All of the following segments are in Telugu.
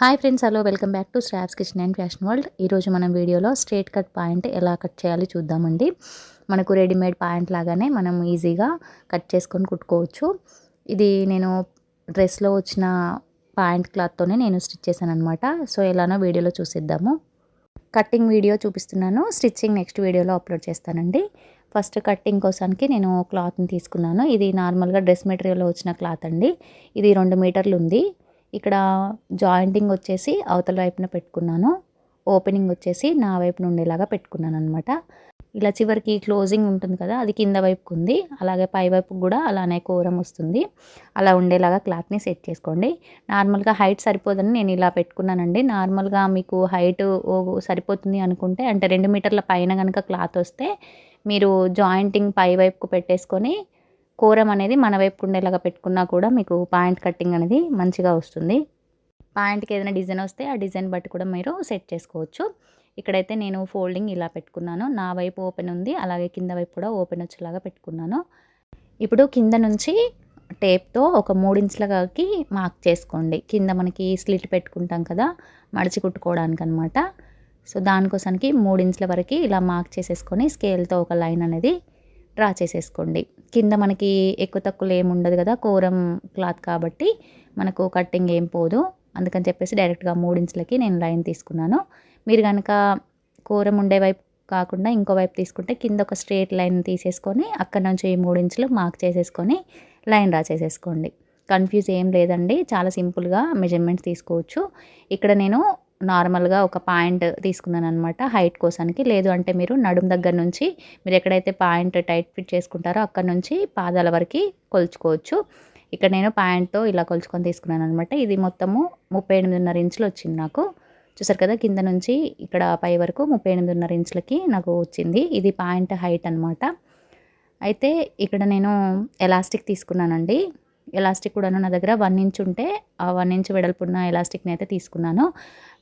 Hi friends hello welcome back to straps kitchen and fashion world. ఈరోజు మనం వీడియోలో స్ట్రేట్ కట్ పాయింట్ ఎలా కట్ చేయాలి చూద్దామండి. మనకు రెడీమేడ్ పాయింట్ లాగానే మనం ఈజీగా కట్ చేసుకొని కుట్టుకోవచ్చు. ఇది నేను డ్రెస్లో వచ్చిన పాయింట్ క్లాత్తోనే నేను స్టిచ్ చేశాను అనమాట సో ఎలానో వీడియోలో చూసిద్దాము. కట్టింగ్ వీడియో చూపిస్తున్నాను. స్టిచ్చింగ్ నెక్స్ట్ వీడియోలో అప్లోడ్ చేస్తానండి. ఫస్ట్ కట్టింగ్ కోసానికి నేను క్లాత్ని తీసుకున్నాను. ఇది నార్మల్గా డ్రెస్ మెటీరియల్లో వచ్చిన క్లాత్ అండి. ఇది రెండు మీటర్లు ఉంది. ఇక్కడ జాయింటింగ్ వచ్చేసి అవతల వైపున పెట్టుకున్నాను. ఓపెనింగ్ వచ్చేసి నా వైపున ఉండేలాగా పెట్టుకున్నాను అనమాట ఇలా చివరికి క్లోజింగ్ ఉంటుంది కదా అది కింద వైపుకు ఉంది. అలాగే పై వైపు కూడా అలానే కూరం వస్తుంది. అలా ఉండేలాగా క్లాత్ని సెట్ చేసుకోండి. నార్మల్గా హైట్ సరిపోదని నేను ఇలా పెట్టుకున్నానండి. నార్మల్గా మీకు హైట్ సరిపోతుంది అనుకుంటే అంటే రెండు మీటర్ల పైన కనుక క్లాత్ వస్తే మీరు జాయింటింగ్ పై వైపుకు పెట్టేసుకొని కూరం అనేది మన వైపు ఉండేలాగా పెట్టుకున్నా కూడా మీకు పాయింట్ కట్టింగ్ అనేది మంచిగా వస్తుంది. పాయింట్కి ఏదైనా డిజైన్ వస్తే ఆ డిజైన్ బట్టి కూడా మీరు సెట్ చేసుకోవచ్చు. ఇక్కడైతే నేను ఫోల్డింగ్ ఇలా పెట్టుకున్నాను. నా వైపు ఓపెన్ ఉంది అలాగే కింద వైపు కూడా ఓపెన్ వచ్చేలాగా పెట్టుకున్నాను. ఇప్పుడు కింద నుంచి టేప్తో ఒక మూడించులకి మార్క్ చేసుకోండి. కింద మనకి స్లిట్ పెట్టుకుంటాం కదా మడిచి కుట్టుకోవడానికి అనమాట సో దానికోసానికి మూడించుల వరకు ఇలా మార్క్ చేసేసుకొని స్కేల్తో ఒక లైన్ అనేది డ్రా చేసేసుకోండి. కింద మనకి ఎక్కువ తక్కువలు ఏమి ఉండదు కదా కూరం క్లాత్ కాబట్టి మనకు కట్టింగ్ ఏం పోదు. అందుకని చెప్పేసి డైరెక్ట్గా మూడించులకి నేను లైన్ తీసుకున్నాను. మీరు కనుక కూరం ఉండే వైపు కాకుండా ఇంకో వైపు తీసుకుంటే కింద ఒక స్ట్రేట్ లైన్ తీసేసుకొని అక్కడ నుంచి ఈ మూడించులు మార్క్ చేసేసుకొని లైన్ డ్రా చేసేసుకోండి. కన్ఫ్యూజ్ ఏం లేదండి. చాలా సింపుల్గా మెజర్మెంట్స్ తీసుకోవచ్చు. ఇక్కడ నేను నార్మల్గా ఒక పాయింట్ తీసుకున్నాను అనమాట హైట్ కోసానికి. లేదు అంటే మీరు నడుం దగ్గర నుంచి మీరు ఎక్కడైతే పాయింట్ టైట్ ఫిట్ చేసుకుంటారో అక్కడ నుంచి పాదాల వరకు కొలుచుకోవచ్చు. ఇక్కడ నేను పాయింట్తో ఇలా కొలుచుకొని తీసుకున్నాను అనమాట ఇది మొత్తము ముప్పై ఎనిమిదిన్నర ఇంచులు వచ్చింది నాకు. చూసారు కదా కింద నుంచి ఇక్కడ పై వరకు ముప్పై ఎనిమిదిన్నర ఇంచులకి నాకు వచ్చింది. ఇది పాయింట్ హైట్ అనమాట అయితే ఇక్కడ నేను ఎలాస్టిక్ తీసుకున్నానండి. ఎలాస్టిక్ కూడా నా దగ్గర వన్ ఇంచ్ ఉంటే ఆ వన్ ఇంచ్ వెడల్పున్న ఎలాస్టిక్ని అయితే తీసుకున్నాను.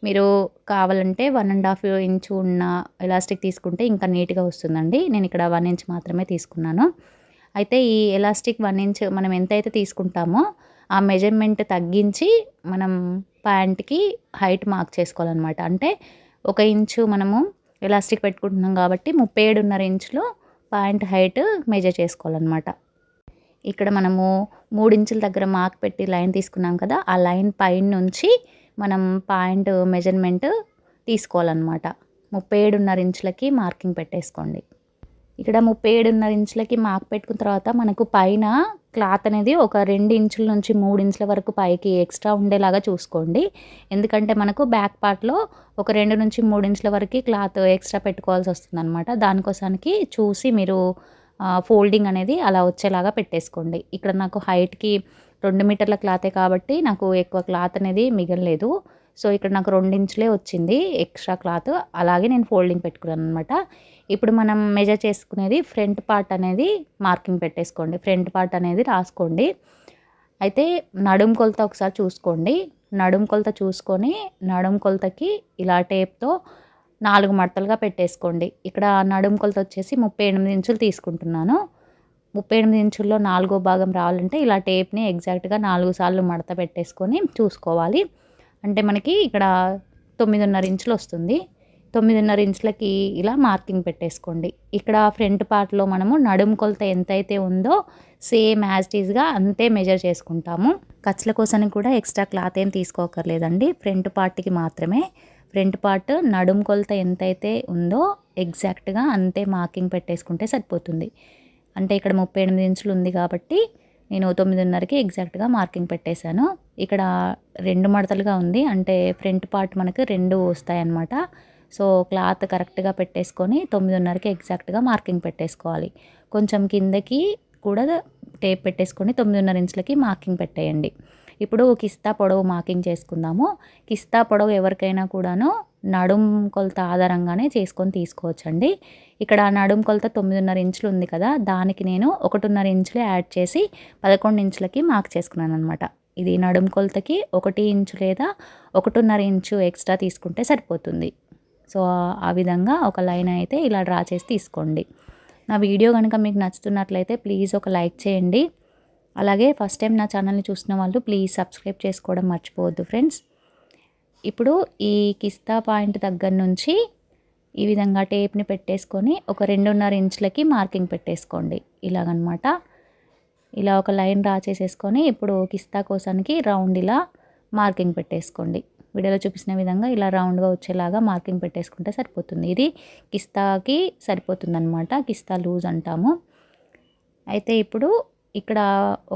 మీరు కావాలంటే వన్ అండ్ హాఫ్ ఇంచ్ ఉన్న ఎలాస్టిక్ తీసుకుంటే ఇంకా నీట్గా వస్తుందండి. నేను ఇక్కడ వన్ ఇంచ్ మాత్రమే తీసుకున్నాను. అయితే ఈ ఎలాస్టిక్ వన్ ఇంచ్ మనం ఎంతైతే తీసుకుంటామో ఆ మెజర్మెంట్ తగ్గించి మనం ప్యాంట్కి హైట్ మార్క్ చేసుకోవాలన్నమాట. అంటే ఒక ఇంచు మనము ఎలాస్టిక్ పెట్టుకుంటున్నాం కాబట్టి ముప్పై ఏడున్నర ఇంచులో ప్యాంట్ హైట్ మెజర్ చేసుకోవాలన్నమాట. ఇక్కడ మనము మూడించుల దగ్గర మార్క్ పెట్టి లైన్ తీసుకున్నాం కదా ఆ లైన్ పైన నుంచి మనం పాయింట్ మెజర్మెంట్ తీసుకోవాలన్నమాట. ముప్పై ఏడున్నర ఇంచులకి మార్కింగ్ పెట్టేసుకోండి. ఇక్కడ ముప్పై ఏడున్నర ఇంచులకి మార్క్ పెట్టుకున్న తర్వాత మనకు పైన క్లాత్ అనేది ఒక రెండు ఇంచుల నుంచి మూడు ఇంచుల వరకు పైకి ఎక్స్ట్రా ఉండేలాగా చూసుకోండి. ఎందుకంటే మనకు బ్యాక్ పార్ట్లో ఒక రెండు నుంచి మూడు ఇంచుల వరకు క్లాత్ ఎక్స్ట్రా పెట్టుకోవాల్సి వస్తుంది అనమాట దానికోసానికి చూసి మీరు ఫోల్డింగ్ అనేది అలా వచ్చేలాగా పెట్టేసుకోండి. ఇక్కడ నాకు హైట్కి రెండు మీటర్ల క్లాతే కాబట్టి నాకు ఎక్కువ క్లాత్ అనేది మిగలలేదు. సో ఇక్కడ నాకు రెండించులే వచ్చింది ఎక్స్ట్రా క్లాత్. అలాగే నేను ఫోల్డింగ్ పెట్టుకున్నాను అనమాట ఇప్పుడు మనం మెజర్ చేసుకునేది ఫ్రంట్ పార్ట్ అనేది మార్కింగ్ పెట్టేసుకోండి. ఫ్రంట్ పార్ట్ అనేది రాసుకోండి. అయితే నడుం కొలత ఒకసారి చూసుకోండి. నడుం కొలత చూసుకొని నడుం కొలతకి ఇలా టేప్తో నాలుగు మడతలుగా పెట్టేసుకోండి. ఇక్కడ నడుము కొలత వచ్చేసి ముప్పై ఎనిమిది ఇంచులు తీసుకుంటున్నాను. ముప్పై ఎనిమిది ఇంచుల్లో నాలుగో భాగం రావాలంటే ఇలా టేప్ని ఎగ్జాక్ట్గా నాలుగు సార్లు మడత పెట్టేసుకొని చూసుకోవాలి. అంటే మనకి ఇక్కడ తొమ్మిదిన్నర ఇంచులు వస్తుంది. తొమ్మిదిన్నర ఇంచులకి ఇలా మార్కింగ్ పెట్టేసుకోండి. ఇక్కడ ఫ్రంట్ పార్ట్లో మనము నడుము కొలత ఎంతైతే ఉందో సేమ్ యాజ్ ఈజ్గా అంతే మెజర్ చేసుకుంటాము. ఖర్చుల కోసం కూడా ఎక్స్ట్రా క్లాత్ ఏం తీసుకోకర్లేదండి. ఫ్రంట్ పార్ట్కి మాత్రమే. ఫ్రంట్ పార్ట్ నడుం కొలత ఎంతైతే ఉందో ఎగ్జాక్ట్గా అంతే మార్కింగ్ పెట్టేసుకుంటే సరిపోతుంది. అంటే ఇక్కడ ముప్పై ఎనిమిది ఇంచులు ఉంది కాబట్టి నేను తొమ్మిదిన్నరకి ఎగ్జాక్ట్గా మార్కింగ్ పెట్టేశాను. ఇక్కడ రెండు మడతలుగా ఉంది. అంటే ఫ్రంట్ పార్ట్ మనకి రెండు వస్తాయన్నమాట. సో క్లాత్ కరెక్ట్గా పెట్టేసుకొని తొమ్మిదిన్నరకి ఎగ్జాక్ట్గా మార్కింగ్ పెట్టేసుకోవాలి. కొంచెం కిందకి కూడా టేప్ పెట్టేసుకొని తొమ్మిదిన్నర ఇంచులకి మార్కింగ్ పెట్టేయండి. ఇప్పుడు కిస్తా పొడవు మార్కింగ్ చేసుకుందాము. కిస్తా పొడవు ఎవరికైనా కూడాను నడుం కొలత ఆధారంగానే చేసుకొని తీసుకోవచ్చండి. ఇక్కడ నడుం కొలత తొమ్మిదిన్నర ఇంచులు ఉంది కదా దానికి నేను ఒకటిన్నర ఇంచులు యాడ్ చేసి పదకొండు ఇంచులకి మార్క్ చేసుకున్నాను అనమాట ఇది నడుం కొలతకి ఒకటి ఇంచు లేదా ఒకటిన్నర ఇంచు ఎక్స్ట్రా తీసుకుంటే సరిపోతుంది. సో ఆ విధంగా ఒక లైన్ అయితే ఇలా డ్రా చేసి తీసుకోండి. నా వీడియో కనుక మీకు నచ్చుతున్నట్లయితే ప్లీజ్ ఒక లైక్ చేయండి. అలాగే ఫస్ట్ టైం నా ఛానల్ని చూసిన వాళ్ళు ప్లీజ్ సబ్స్క్రైబ్ చేసుకోవడం మర్చిపోవద్దు ఫ్రెండ్స్. ఇప్పుడు ఈ కిస్తా పాయింట్ దగ్గర నుంచి ఈ విధంగా టేప్ని పెట్టేసుకొని ఒక రెండున్నర ఇంచులకి మార్కింగ్ పెట్టేసుకోండి. ఇలాగనమాట. ఇలా ఒక లైన్ డ్రా చేసేసుకొని ఇప్పుడు కిస్తా కోసానికి రౌండ్ ఇలా మార్కింగ్ పెట్టేసుకోండి. వీడియోలో చూపించిన విధంగా ఇలా రౌండ్గా వచ్చేలాగా మార్కింగ్ పెట్టేసుకుంటే సరిపోతుంది. ఇది కిస్తాకి సరిపోతుంది అనమాట కిస్తా లూజ్ అంటాము. అయితే ఇప్పుడు ఇక్కడ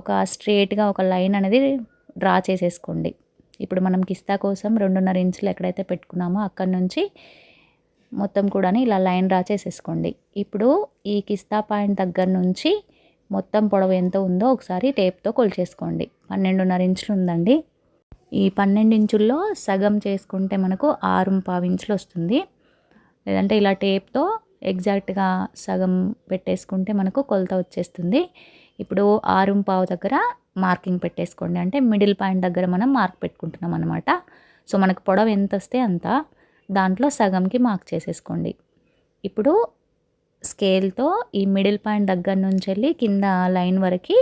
ఒక స్ట్రేట్గా ఒక లైన్ అనేది డ్రా చేసేసుకోండి. ఇప్పుడు మనం కిస్తా కోసం రెండున్నర ఇంచులు ఎక్కడైతే పెట్టుకున్నామో అక్కడి నుంచి మొత్తం కూడా ఇలా లైన్ డ్రా చేసేసుకోండి. ఇప్పుడు ఈ కిస్తా పాయింట్ దగ్గర నుంచి మొత్తం పొడవు ఎంత ఉందో ఒకసారి టేప్తో కొలిచేసుకోండి. పన్నెండున్నర ఇంచులు ఉందండి. ఈ పన్నెండు ఇంచుల్లో సగం చేసుకుంటే మనకు ఆరు పావు ఇంచులు వస్తుంది. లేదంటే ఇలా టేప్తో ఎగ్జాక్ట్గా సగం పెట్టేసుకుంటే మనకు కొలత వచ్చేస్తుంది. ఇప్పుడు ఆరు పావు దగ్గర మార్కింగ్ పెట్టేసుకోండి. అంటే మిడిల్ పాయింట్ దగ్గర మనం మార్క్ పెట్టుకుంటున్నాం అనమాట సో మనకు పొడవు ఎంత వస్తే అంత దాంట్లో సగంకి మార్క్ చేసేసుకోండి. ఇప్పుడు స్కేల్తో ఈ మిడిల్ పాయింట్ దగ్గర నుంచి వెళ్ళి కింద లైన్ వరకు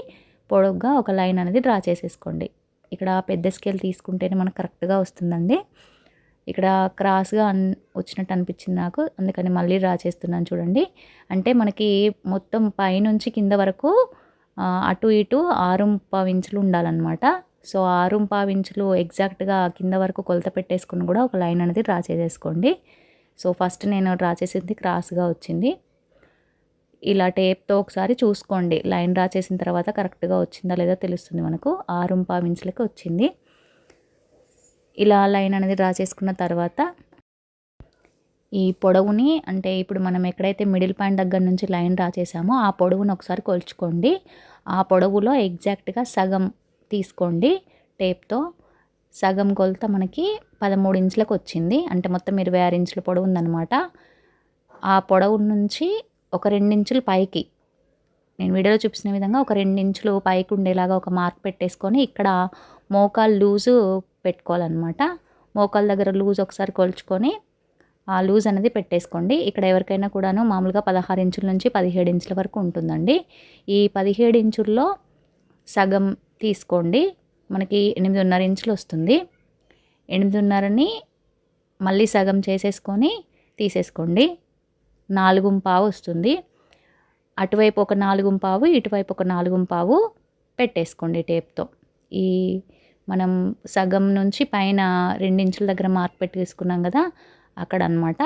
పొడవుగా ఒక లైన్ అనేది డ్రా చేసేసుకోండి. ఇక్కడ పెద్ద స్కేల్ తీసుకుంటేనే మనకు కరెక్ట్గా వస్తుందండి. ఇక్కడ క్రాస్గా అన్ వచ్చినట్టు అనిపించింది నాకు. అందుకని మళ్ళీ డ్రా చేస్తున్నాను చూడండి. అంటే మనకి మొత్తం పైనుంచి కింద వరకు అటు ఇటు ఆరు ఇంచులు ఉండాలన్నమాట. సో ఆరు ఇంచులు ఎగ్జాక్ట్గా కింద వరకు కొలత పెట్టేసుకుని కూడా ఒక లైన్ అనేది డ్రా చేసేసుకోండి. సో ఫస్ట్ నేను డ్రా చేసింది క్రాస్గా వచ్చింది. ఇలా టేప్తో ఒకసారి చూసుకోండి. లైన్ డ్రా చేసిన తర్వాత కరెక్ట్గా వచ్చిందా లేదా తెలుస్తుంది మనకు. ఆరు ఇంచులకి వచ్చింది. ఇలా లైన్ అనేది డ్రా చేసుకున్న తర్వాత ఈ పొడవుని అంటే ఇప్పుడు మనం ఎక్కడైతే మిడిల్ పాయింట్ దగ్గర నుంచి లైన్ డ్రా చేసామో ఆ పొడవును ఒకసారి కొలుచుకోండి. ఆ పొడవులో ఎగ్జాక్ట్గా సగం తీసుకోండి. టేప్తో సగం కొలత మనకి పదమూడు ఇంచులకు వచ్చింది. అంటే మొత్తం ఇరవై ఆరు ఇంచుల పొడవు ఉందన్నమాట. ఆ పొడవు నుంచి ఒక రెండించులు పైకి నేను వీడియోలో చూపిస్తున్న విధంగా ఒక రెండించులు పైకి ఉండేలాగా ఒక మార్క్ పెట్టేసుకొని ఇక్కడ మోకాలు లూజు పెట్టుకోవాలన్నమాట. మోకాల దగ్గర లూజ్ ఒకసారి కొలుచుకొని లూజ్ అనేది పెట్టేసుకోండి. ఇక్కడ ఎవరికైనా కూడాను మామూలుగా పదహారు ఇంచుల నుంచి పదిహేడు ఇంచుల వరకు ఉంటుందండి. ఈ పదిహేడు ఇంచుల్లో సగం తీసుకోండి. మనకి ఎనిమిదిన్నర ఇంచులు వస్తుంది. ఎనిమిదిన్నరని మళ్ళీ సగం చేసేసుకొని తీసేసుకోండి. నాలుగు పావు వస్తుంది. అటువైపు ఒక నాలుగు పావు ఇటువైపు ఒక నాలుగు పావు పెట్టేసుకోండి టేప్తో. ఈ మనం సగం నుంచి పైన రెండించుల దగ్గర మార్క్ పెట్టేసుకున్నాం కదా అక్కడ అనమాట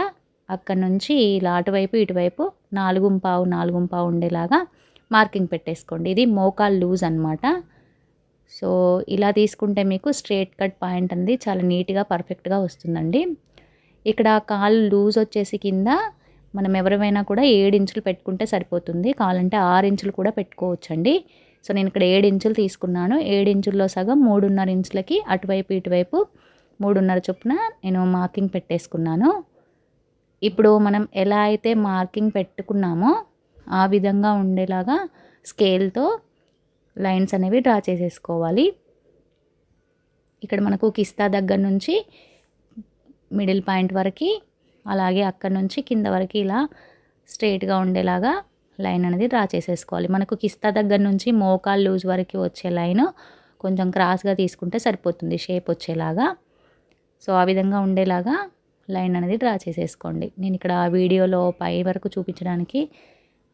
అక్కడ నుంచి ఇలా అటువైపు ఇటువైపు నాలుగు పావు నాలుగు పావు ఉండేలాగా మార్కింగ్ పెట్టేసుకోండి. ఇది మోకాల్ లూజ్ అనమాట సో ఇలా తీసుకుంటే మీకు స్ట్రేట్ కట్ పాయింట్ అనేది చాలా నీట్గా పర్ఫెక్ట్గా వస్తుందండి. ఇక్కడ కాలు లూజ్ వచ్చేసి కింద మనం ఎవరివైనా కూడా ఏడు ఇంచులు పెట్టుకుంటే సరిపోతుంది. కావాలంటే ఆరు ఇంచులు కూడా పెట్టుకోవచ్చండి. సో నేను ఇక్కడ ఏడు ఇంచులు తీసుకున్నాను. ఏడు ఇంచుల్లో సగం మూడున్నర ఇంచులకి అటువైపు ఇటువైపు మూడున్నర చొప్పున నేను మార్కింగ్ పెట్టేసుకున్నాను. ఇప్పుడు మనం ఎలా అయితే మార్కింగ్ పెట్టుకున్నామో ఆ విధంగా ఉండేలాగా స్కేల్తో లైన్స్ అనేవి డ్రా చేసేసుకోవాలి. ఇక్కడ మనకు కిస్తా దగ్గర నుంచి మిడిల్ పాయింట్ వరకు అలాగే అక్కడ నుంచి కింద వరకు ఇలా స్ట్రైట్గా ఉండేలాగా లైన్ అనేది డ్రా చేసేసుకోవాలి. మనకు కిస్తా దగ్గర నుంచి మోకాల్ లూజ్ వరకు వచ్చే లైన్ కొంచెం క్రాస్గా తీసుకుంటే సరిపోతుంది షేప్ వచ్చేలాగా. సో ఆ విధంగా ఉండేలాగా లైన్ అనేది డ్రా చేసేసుకోండి. నేను ఇక్కడ వీడియోలో పై వరకు చూపించడానికి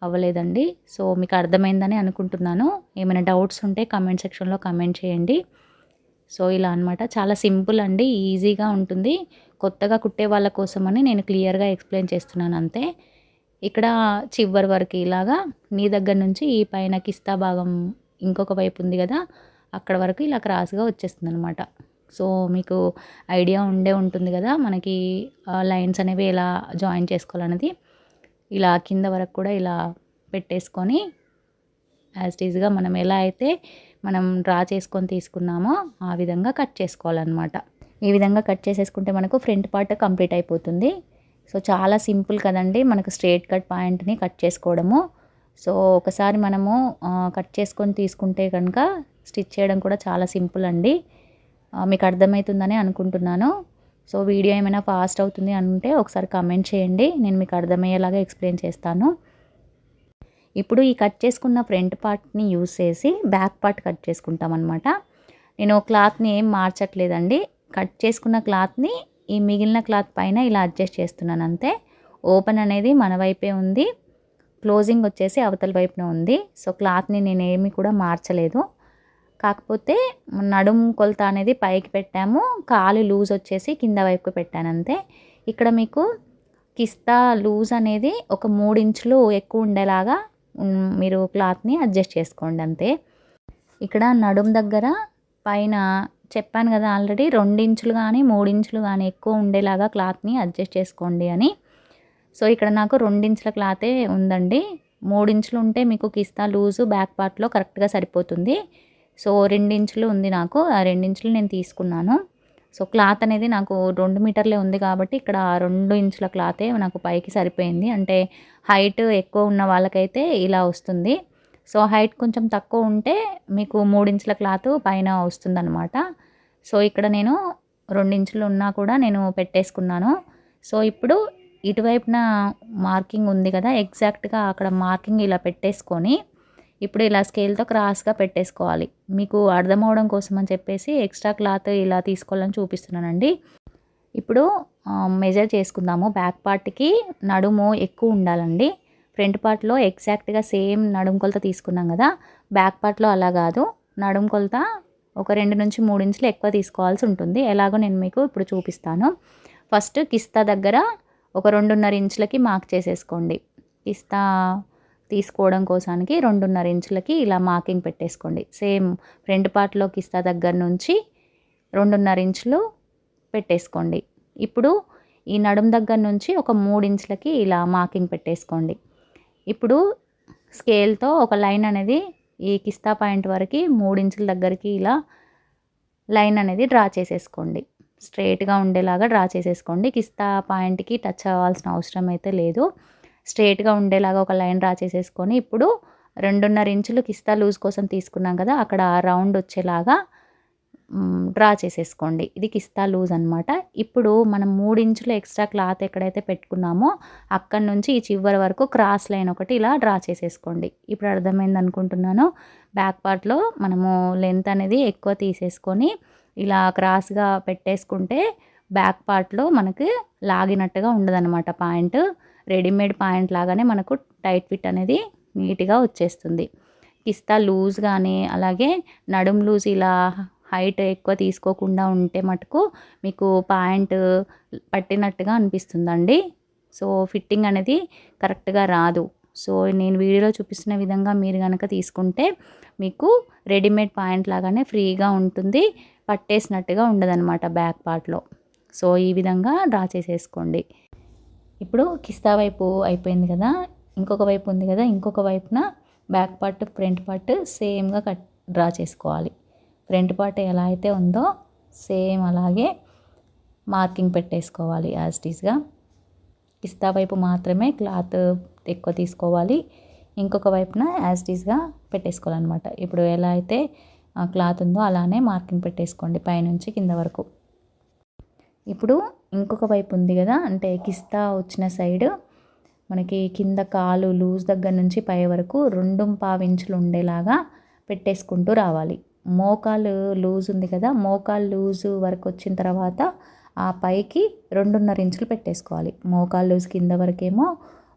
అవ్వలేదండి. సో మీకు అర్థమైందని అనుకుంటున్నాను. ఏమైనా డౌట్స్ ఉంటే కమెంట్ సెక్షన్లో కమెంట్ చేయండి. సో ఇలా అనమాట చాలా సింపుల్ అండి ఈజీగా ఉంటుంది. కొత్తగా కుట్టే వాళ్ళ కోసమని నేను క్లియర్గా ఎక్స్ప్లెయిన్ చేస్తున్నాను అంతే. ఇక్కడ చివరి వరకు ఇలాగా నీ దగ్గర నుంచి ఈ పైన కిస్తా భాగం ఇంకొక వైపు ఉంది కదా అక్కడ వరకు ఇలా క్రాస్గా వచ్చేస్తుంది అనమాట సో మీకు ఐడియా ఉండే ఉంటుంది కదా మనకి లైన్స్ అనేవి ఎలా జాయిన్ చేసుకోవాలన్నది. ఇలా కింద వరకు కూడా ఇలా పెట్టేసుకొని యాజ్ ఈజ్గా మనం ఎలా అయితే మనం డ్రా చేసుకొని తీసుకున్నామో ఆ విధంగా కట్ చేసుకోవాలన్నమాట. ఈ విధంగా కట్ చేసేసుకుంటే మనకు ఫ్రంట్ పార్ట్ కంప్లీట్ అయిపోతుంది. సో చాలా సింపుల్ కదండి మనకు స్ట్రేట్ కట్ పాయింట్ని కట్ చేసుకోవడము. సో ఒకసారి మనము కట్ చేసుకొని తీసుకుంటే కనుక స్టిచ్ చేయడం కూడా చాలా సింపుల్ అండి. మీకు అర్థమవుతుందని అనుకుంటున్నాను. సో వీడియో ఏమైనా ఫాస్ట్ అవుతుంది అంటే ఒకసారి కమెంట్ చేయండి. నేను మీకు అర్థమయ్యేలాగా ఎక్స్ప్లెయిన్ చేస్తాను. ఇప్పుడు ఈ కట్ చేసుకున్న ఫ్రంట్ పార్ట్ని యూస్ చేసి బ్యాక్ పార్ట్ కట్ చేసుకుంటాం అనమాట నేను క్లాత్ని ఏం మార్చట్లేదండి. కట్ చేసుకున్న క్లాత్ని ఈ మిగిలిన క్లాత్ పైన ఇలా అడ్జస్ట్ చేస్తున్నాను అంతే. ఓపెన్ అనేది మన వైపే ఉంది. క్లోజింగ్ వచ్చేసి అవతల వైపున ఉంది. సో క్లాత్ని నేను ఏమీ కూడా మార్చలేదు. కాకపోతే నడుము కొలత అనేది పైకి పెట్టాము కాలు లూజ్ వచ్చేసి కింద వైపుకి పెట్టాను అంతే. ఇక్కడ మీకు కిస్తా లూజ్ అనేది ఒక మూడు ఇంచులు ఎక్కువ ఉండేలాగా మీరు క్లాత్ని అడ్జస్ట్ చేసుకోండి అంతే. ఇక్కడ నడుము దగ్గర పైన చెప్పాను కదా ఆల్రెడీ ఇంచులు కానీ ఇంచులు కానీ ఎక్కువ ఉండేలాగా క్లాత్ని అడ్జస్ట్ చేసుకోండి అని. సో ఇక్కడ నాకు రెండించుల క్లాతే ఉందండి. మూడించులు ఉంటే మీకు కిస్తా లూజు బ్యాక్ పార్ట్లో కరెక్ట్గా సరిపోతుంది. సో రెండించులు ఉంది నాకు. ఆ రెండించులు నేను తీసుకున్నాను. సో క్లాత్ అనేది నాకు రెండు మీటర్లే ఉంది కాబట్టి ఇక్కడ రెండు ఇంచుల క్లాతే నాకు పైకి సరిపోయింది. అంటే హైట్ ఎక్కువ ఉన్న వాళ్ళకైతే ఇలా వస్తుంది. సో హైట్ కొంచెం తక్కువ ఉంటే మీకు మూడించుల క్లాత్ పైన వస్తుందన్నమాట. సో ఇక్కడ నేను రెండించులు ఉన్నా కూడా నేను పెట్టేసుకున్నాను. సో ఇప్పుడు ఇటువైపున మార్కింగ్ ఉంది కదా ఎగ్జాక్ట్గా అక్కడ మార్కింగ్ ఇలా పెట్టేసుకొని ఇప్పుడు ఇలా స్కేల్తో క్రాస్గా పెట్టేసుకోవాలి. మీకు అర్థమవడం కోసం అని చెప్పేసి ఎక్స్ట్రా క్లాత్ ఇలా తీసుకోవాలని చూపిస్తున్నానండి. ఇప్పుడు మెజర్ చేసుకుందాము. బ్యాక్ పార్ట్కి నడుము ఎక్కువ ఉండాలండి. ఫ్రంట్ పార్ట్లో ఎగ్జాక్ట్గా సేమ్ నడుము కొలత తీసుకున్నాం కదా. బ్యాక్ పార్ట్లో అలా కాదు. నడుము కొలత ఒక రెండు నుంచి మూడు ఇంచులు ఎక్కువ తీసుకోవాల్సి ఉంటుంది. ఎలాగో నేను మీకు ఇప్పుడు చూపిస్తాను. ఫస్ట్ కిస్తా దగ్గర ఒక రెండున్నర ఇంచులకి మార్క్ చేసేసుకోండి. కిస్తా తీసుకోవడం కోసానికి రెండున్నర ఇంచులకి ఇలా మార్కింగ్ పెట్టేసుకోండి. సేమ్ ఫ్రంట్ పార్ట్లో కిస్తా దగ్గర నుంచి రెండున్నర ఇంచులు పెట్టేసుకోండి. ఇప్పుడు ఈ నడుం దగ్గర నుంచి ఒక మూడు ఇంచులకి ఇలా మార్కింగ్ పెట్టేసుకోండి. ఇప్పుడు స్కేల్తో ఒక లైన్ అనేది ఈ కిస్తా పాయింట్ వరకు మూడు ఇంచుల దగ్గరికి ఇలా లైన్ అనేది డ్రా చేసేసుకోండి. స్ట్రైట్గా ఉండేలాగా డ్రా చేసేసుకోండి. కిస్తా పాయింట్కి టచ్ అవ్వాల్సిన అవసరం అయితే లేదు. స్ట్రేట్గా ఉండేలాగా ఒక లైన్ డ్రా చేసేసుకొని ఇప్పుడు రెండున్నర ఇంచులు కిస్తా లూజ్ కోసం తీసుకున్నాం కదా అక్కడ రౌండ్ వచ్చేలాగా డ్రా చేసేసుకోండి. ఇది కిస్తా లూజ్ అనమాట ఇప్పుడు మనం మూడు ఇంచులు ఎక్స్ట్రా క్లాత్ ఎక్కడైతే పెట్టుకున్నామో అక్కడి నుంచి ఈ చివరి వరకు క్రాస్ లైన్ ఒకటి ఇలా డ్రా చేసేసుకోండి. ఇప్పుడు అర్థమైంది అనుకుంటున్నాను. బ్యాక్ పార్ట్లో మనము లెంత్ అనేది ఎక్కువ తీసేసుకొని ఇలా క్రాస్గా పెట్టేసుకుంటే బ్యాక్ పార్ట్లో మనకి లాగినట్టుగా ఉండదన్నమాట పాయింట్. రెడీమేడ్ పాయింట్ లాగానే మనకు టైట్ ఫిట్ అనేది నీట్గా వచ్చేస్తుంది. కిస్తా లూజ్ కానీ అలాగే నడుం లూజ్ ఇలా హైట్ ఎక్కువ తీసుకోకుండా ఉంటే మటుకు మీకు పాయింట్ పట్టినట్టుగా అనిపిస్తుందండి. సో ఫిట్టింగ్ అనేది కరెక్ట్గా రాదు. సో నేను వీడియోలో చూపిస్తున్న విధంగా మీరు కనుక తీసుకుంటే మీకు రెడీమేడ్ పాయింట్ లాగానే ఫ్రీగా ఉంటుంది పట్టేసినట్టుగా ఉండదన్నమాట బ్యాక్ పార్ట్లో. సో ఈ విధంగా డ్రా చేసేసుకోండి. ఇప్పుడు కిస్తా వైపు అయిపోయింది కదా ఇంకొక వైపు ఉంది కదా ఇంకొక వైపున బ్యాక్ పార్ట్ ఫ్రంట్ పార్ట్ సేమ్గా కట్ డ్రా చేసుకోవాలి. ఫ్రంట్ పార్ట్ ఎలా అయితే ఉందో సేమ్ అలాగే మార్కింగ్ పెట్టేసుకోవాలి యాజ్ టీస్గా కిస్తా వైపు మాత్రమే క్లాత్ ఎక్కువ తీసుకోవాలి ఇంకొక వైపున యాజ్ టీస్గా పెట్టేసుకోవాలన్నమాట. ఇప్పుడు ఎలా అయితే క్లాత్ ఉందో అలానే మార్కింగ్ పెట్టేసుకోండి పైనుంచి కింద వరకు. ఇప్పుడు ఇంకొక వైపు ఉంది కదా అంటే కిస్తా వచ్చిన సైడ్ మనకి కింద కాలు లూజ్ దగ్గర నుంచి పై వరకు రెండు పావించులు ఉండేలాగా పెట్టేసుకుంటూ రావాలి. మోకాలు లూజ్ ఉంది కదా మోకాలు లూజ్ వరకు వచ్చిన తర్వాత ఆ పైకి రెండున్నర ఇంచులు పెట్టేసుకోవాలి. మోకాలు లూజ్ కింద వరకేమో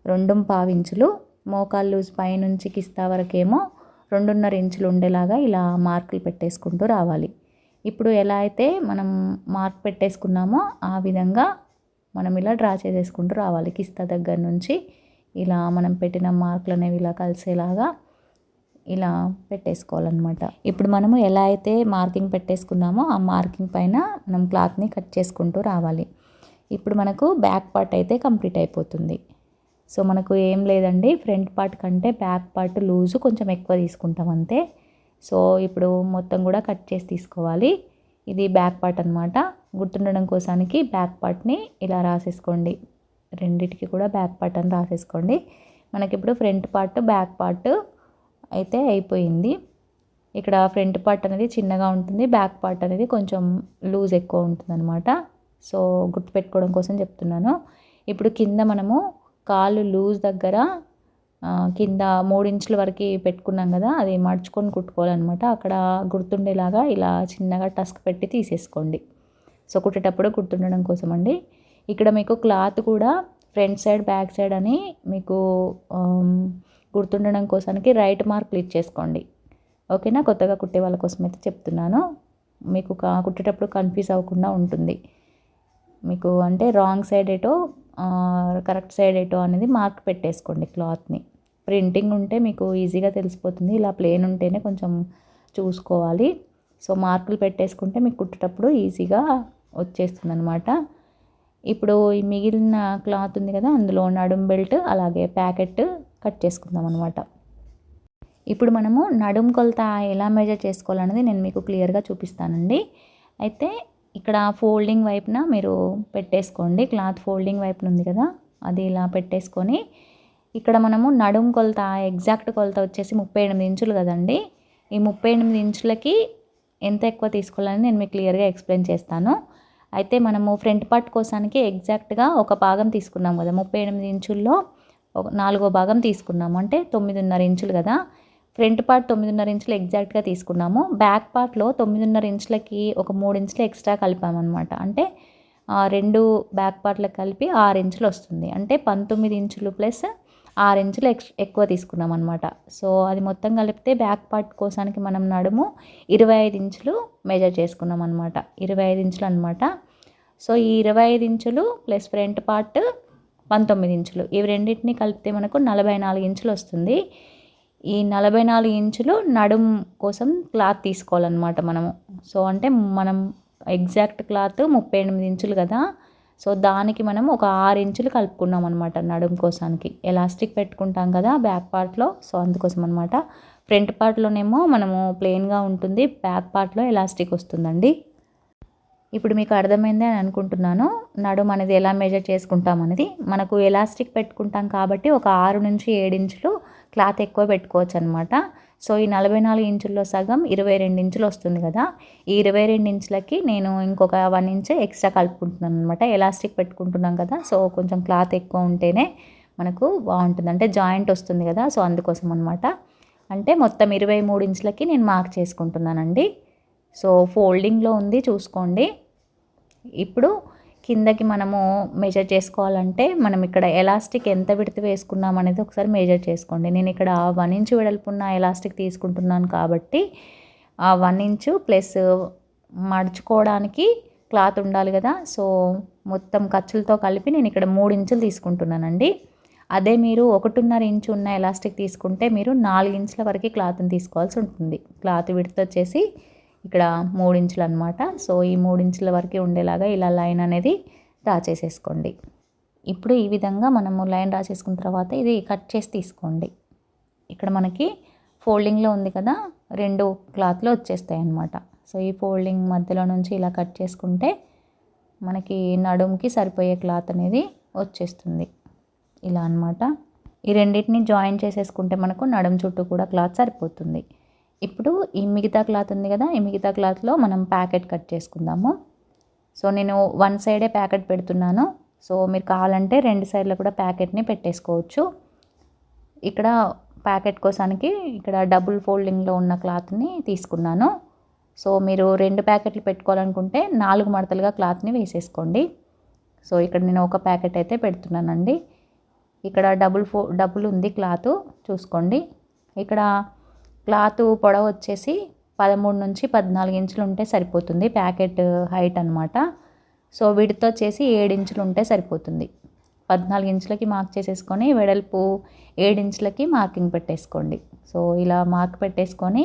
రెండు పావించులు మోకాలు లూజ్ పైనుంచి కిస్తా వరకేమో రెండున్నర ఇంచులు ఉండేలాగా ఇలా మార్కులు పెట్టేసుకుంటూ రావాలి. ఇప్పుడు ఎలా అయితే మనం మార్క్ పెట్టేసుకున్నామో ఆ విధంగా మనం ఇలా డ్రా చేసేసుకుంటూ రావాలి కిస్తా దగ్గర నుంచి. ఇలా మనం పెట్టిన మార్కులు అనేవి ఇలా కలిసేలాగా ఇలా పెట్టేసుకోవాలన్నమాట. ఇప్పుడు మనము ఎలా అయితే మార్కింగ్ పెట్టేసుకున్నామో ఆ మార్కింగ్ పైన మనం క్లాత్ని కట్ చేసుకుంటూ రావాలి. ఇప్పుడు మనకు బ్యాక్ పార్ట్ అయితే కంప్లీట్ అయిపోతుంది. సో మనకు ఏం లేదండి ఫ్రంట్ పార్ట్ కంటే బ్యాక్ పార్ట్ లూజు కొంచెం ఎక్కువ తీసుకుంటాం అంతే. సో ఇప్పుడు మొత్తం కూడా కట్ చేసి తీసుకోవాలి. ఇది బ్యాక్ పార్ట్ అనమాట గుర్తుండడం కోసానికి బ్యాక్ పార్ట్ని ఇలా రాసేసుకోండి. రెండిటికి కూడా బ్యాక్ పార్ట్ అని రాసేసుకోండి. మనకి ఇప్పుడు ఫ్రంట్ పార్ట్ బ్యాక్ పార్ట్ అయితే అయిపోయింది. ఇక్కడ ఫ్రంట్ పార్ట్ అనేది చిన్నగా ఉంటుంది. బ్యాక్ పార్ట్ అనేది కొంచెం లూజ్ ఎక్కువ ఉంటుంది అనమాట సో గుర్తుపెట్టుకోవడం కోసం చెప్తున్నాను. ఇప్పుడు కింద మనము కాలు లూజ్ దగ్గర కింద మూడించుల వరకు పెట్టుకున్నాం కదా అది మడుచుకొని కుట్టుకోవాలన్నమాట. అక్కడ గుర్తుండేలాగా ఇలా చిన్నగా టస్క్ పెట్టి తీసేసుకోండి. సో కుట్టేటప్పుడు గుర్తుండడం కోసం అండి ఇక్కడ మీకు క్లాత్ కూడా ఫ్రంట్ సైడ్ బ్యాక్ సైడ్ అని మీకు గుర్తుండడం కోసానికి రైట్ మార్కులు ఇచ్చేసుకోండి. ఓకేనా? కొత్తగా కుట్టే వాళ్ళ కోసం అయితే చెప్తున్నాను. మీకు కుట్టేటప్పుడు కన్ఫ్యూజ్ అవ్వకుండా ఉంటుంది. మీకు అంటే రాంగ్ సైడ్ ఎటో కరెక్ట్ సైడ్ ఎటో అనేది మార్క్ పెట్టేసుకోండి క్లాత్ని. ప్రింటింగ్ ఉంటే మీకు ఈజీగా తెలిసిపోతుంది. ఇలా ప్లేన్ ఉంటేనే కొంచెం చూసుకోవాలి. సో మార్కులు పెట్టేసుకుంటే మీకు కుట్టేటప్పుడు ఈజీగా వచ్చేస్తుంది అనమాట ఇప్పుడు ఈ మిగిలిన క్లాత్ ఉంది కదా అందులో నడుం బెల్ట్ అలాగే ప్యాకెట్ కట్ చేసుకుందాం అనమాట ఇప్పుడు మనము నడుం కొలత ఎలా మెజర్ చేసుకోవాలనేది నేను మీకు క్లియర్గా చూపిస్తానండి. అయితే ఇక్కడ ఫోల్డింగ్ వైపున మీరు పెట్టేసుకోండి. క్లాత్ ఫోల్డింగ్ వైపున ఉంది కదా అది ఇలా పెట్టేసుకొని ఇక్కడ మనము నడుం కొలత ఎగ్జాక్ట్ కొలత వచ్చేసి ముప్పై ఎనిమిది ఇంచులు కదండి. ఈ ముప్పై ఎనిమిది ఇంచులకి ఎంత ఎక్కువ తీసుకోవాలని నేను మీకు క్లియర్గా ఎక్స్ప్లెయిన్ చేస్తాను. అయితే మనము ఫ్రంట్ పార్ట్ కోసానికి ఎగ్జాక్ట్గా ఒక భాగం తీసుకున్నాం కదా ముప్పై ఎనిమిది ఇంచుల్లో ఒక నాలుగో భాగం తీసుకున్నాము. అంటే తొమ్మిదిన్నర ఇంచులు కదా. ఫ్రంట్ పార్ట్ తొమ్మిదిన్నర ఇంచులు ఎగ్జాక్ట్గా తీసుకున్నాము. బ్యాక్ పార్ట్లో తొమ్మిదిన్నర ఇంచులకి ఒక మూడు ఇంచులు ఎక్స్ట్రా కలిపామన్నమాట. అంటే రెండు బ్యాక్ పార్ట్లకు కలిపి ఆరు ఇంచులు వస్తుంది. అంటే పంతొమ్మిది ఇంచులు ప్లస్ ఆరు ఇంచులు ఎక్స్ ఎక్కువ తీసుకున్నాం అనమాట సో అది మొత్తం కలిపితే బ్యాక్ పార్ట్ కోసానికి మనం నడుము ఇరవై ఐదు ఇంచులు మెజర్ చేసుకున్నాం అనమాట ఇరవై ఐదు ఇంచులు అనమాట సో ఈ ఇరవై ఐదు ఇంచులు ప్లస్ ఫ్రంట్ పార్ట్ పంతొమ్మిది ఇంచులు. ఇవి రెండింటిని కలిపితే మనకు నలభై నాలుగు ఇంచులు వస్తుంది. ఈ నలభై నాలుగు ఇంచులు నడుం కోసం క్లాత్ తీసుకోవాలన్నమాట మనము. సో అంటే మనం ఎగ్జాక్ట్ క్లాత్ ముప్పై ఎనిమిది ఇంచులు కదా. సో దానికి మనం ఒక ఆరు ఇంచులు కలుపుకున్నాం అనమాట నడుము కోసానికి. ఎలాస్టిక్ పెట్టుకుంటాం కదా బ్యాక్ పార్ట్లో. సో అందుకోసం అనమాట ఫ్రంట్ పార్ట్లోనేమో మనము ప్లెయిన్గా ఉంటుంది. బ్యాక్ పార్ట్లో ఎలాస్టిక్ వస్తుందండి. ఇప్పుడు మీకు అర్థమైంది అని అనుకుంటున్నాను. నడుం అనేది ఎలా మెజర్ చేసుకుంటాం అనేది. మనకు ఎలాస్టిక్ పెట్టుకుంటాం కాబట్టి ఒక ఆరు నుంచి ఏడు ఇంచులు క్లాత్ ఎక్కువ పెట్టుకోవచ్చు అనమాట సో ఈ నలభై నాలుగు ఇంచుల్లో సగం ఇరవై రెండు ఇంచులు వస్తుంది కదా. ఈ ఇరవై రెండు ఇంచులకి నేను ఇంకొక వన్ ఇంచ్ ఎక్స్ట్రా కలుపుకుంటున్నాను అనమాట ఎలాస్టిక్ పెట్టుకుంటున్నాం కదా సో కొంచెం క్లాత్ ఎక్కువ ఉంటేనే మనకు బాగుంటుంది. అంటే జాయింట్ వస్తుంది కదా సో అందుకోసం అనమాట అంటే మొత్తం ఇరవై మూడు ఇంచులకి నేను మార్క్ చేసుకుంటున్నానండి. సో ఫోల్డింగ్లో ఉంది చూసుకోండి. ఇప్పుడు కిందకి మనము మెజర్ చేసుకోవాలంటే మనం ఇక్కడ ఎలాస్టిక్ ఎంత విడత వేసుకున్నాం అనేది ఒకసారి మెజర్ చేసుకోండి. నేను ఇక్కడ వన్ ఇంచ్ వెడల్పున్న ఎలాస్టిక్ తీసుకుంటున్నాను కాబట్టి ఆ వన్ ఇంచు ప్లస్ మడుచుకోవడానికి క్లాత్ ఉండాలి కదా. సో మొత్తం ఖర్చులతో కలిపి నేను ఇక్కడ మూడు ఇంచులు తీసుకుంటున్నానండి. అదే మీరు ఒకటిన్నర ఇంచు ఉన్న ఎలాస్టిక్ తీసుకుంటే మీరు నాలుగు ఇంచుల వరకు క్లాత్ని తీసుకోవాల్సి ఉంటుంది. క్లాత్ విడత వచ్చేసి ఇక్కడ మూడించులు అనమాట సో ఈ మూడించుల వరకు ఉండేలాగా ఇలా లైన్ అనేది డ్రా చేసేసుకోండి. ఇప్పుడు ఈ విధంగా మనము లైన్ డ్రా చేసుకున్న తర్వాత ఇది కట్ చేసి తీసుకోండి. ఇక్కడ మనకి ఫోల్డింగ్లో ఉంది కదా రెండు క్లాత్లు వచ్చేస్తాయి అన్నమాట సో ఈ ఫోల్డింగ్ మధ్యలో నుంచి ఇలా కట్ చేసుకుంటే మనకి నడుముకి సరిపోయే క్లాత్ అనేది వచ్చేస్తుంది. ఇలా అన్నమాట. ఈ రెండింటిని జాయిన్ చేసేసుకుంటే మనకు నడుము చుట్టూ కూడా క్లాత్ సరిపోతుంది. ఇప్పుడు ఈ మిగతా క్లాత్ ఉంది కదా ఈ మిగతా క్లాత్లో మనం ప్యాకెట్ కట్ చేసుకుందాము. సో నేను వన్ సైడే ప్యాకెట్ పెడుతున్నాను. సో మీరు కావాలంటే రెండు సైడ్లో కూడా ప్యాకెట్ని పెట్టేసుకోవచ్చు. ఇక్కడ ప్యాకెట్ కోసానికి ఇక్కడ డబుల్ ఫోల్డింగ్లో ఉన్న క్లాత్ని తీసుకున్నాను. సో మీరు రెండు ప్యాకెట్లు పెట్టుకోవాలనుకుంటే నాలుగు మడతలుగా క్లాత్ని వేసేసుకోండి. సో ఇక్కడ నేను ఒక ప్యాకెట్ అయితే పెడుతున్నానండి. ఇక్కడ డబుల్ ఫో డబుల్ ఉంది క్లాత్ చూసుకోండి. ఇక్కడ క్లాత్ పొడవు వచ్చేసి పదమూడు నుంచి పద్నాలుగు ఇంచులు ఉంటే సరిపోతుంది. ప్యాకెట్ హైట్ అనమాట సో విడత వచ్చేసి ఏడు ఇంచులు ఉంటే సరిపోతుంది. పద్నాలుగు ఇంచులకి మార్క్ చేసేసుకొని వెడల్పు ఏడించులకి మార్కింగ్ పెట్టేసుకోండి. సో ఇలా మార్క్ పెట్టేసుకొని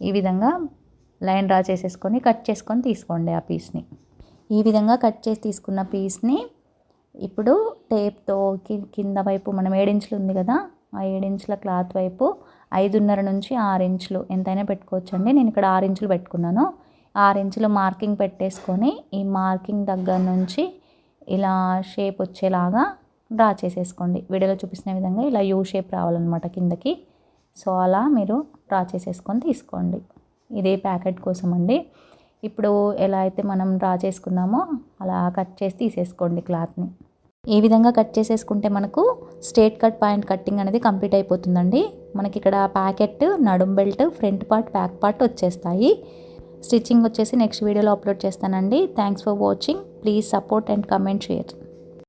ఈ విధంగా లైన్ డ్రా చేసేసుకొని కట్ చేసుకొని తీసుకోండి ఆ పీస్ని. ఈ విధంగా కట్ చేసి తీసుకున్న పీస్ని ఇప్పుడు టేప్తో కింద వైపు మనం ఏడించులు ఉంది కదా ఆ ఏడించుల క్లాత్ వైపు ఐదున్నర నుంచి ఆరు ఇంచులు ఎంతైనా పెట్టుకోవచ్చండి. నేను ఇక్కడ ఆరు ఇంచులు పెట్టుకున్నాను. ఆరు ఇంచులు మార్కింగ్ పెట్టేసుకొని ఈ మార్కింగ్ దగ్గర నుంచి ఇలా షేప్ వచ్చేలాగా డ్రా చేసేసుకోండి. వీడియోలో చూపిస్తున్న విధంగా ఇలా యూ షేప్ రావాలన్నమాట కిందకి. సో అలా మీరు డ్రా చేసేసుకొని తీసుకోండి. ఇదే ప్యాకెట్ కోసం అండి ఇప్పుడు ఎలా అయితే మనం డ్రా చేసుకున్నామో అలా కట్ చేసి తీసేసుకోండి క్లాత్ని. ఈ విధంగా కట్ చేసేసుకుంటే మనకు స్ట్రేట్ కట్ పాయింట్ కట్టింగ్ అనేది కంప్లీట్ అయిపోతుందండి. మనకి ఇక్కడ ప్యాకెట్ నడుం belt front part back part వచ్చేస్తాయి. స్టిచ్చింగ్ వచ్చేసి నెక్స్ట్ వీడియోలో అప్లోడ్ చేస్తానండి. Thanks for watching please support and comment share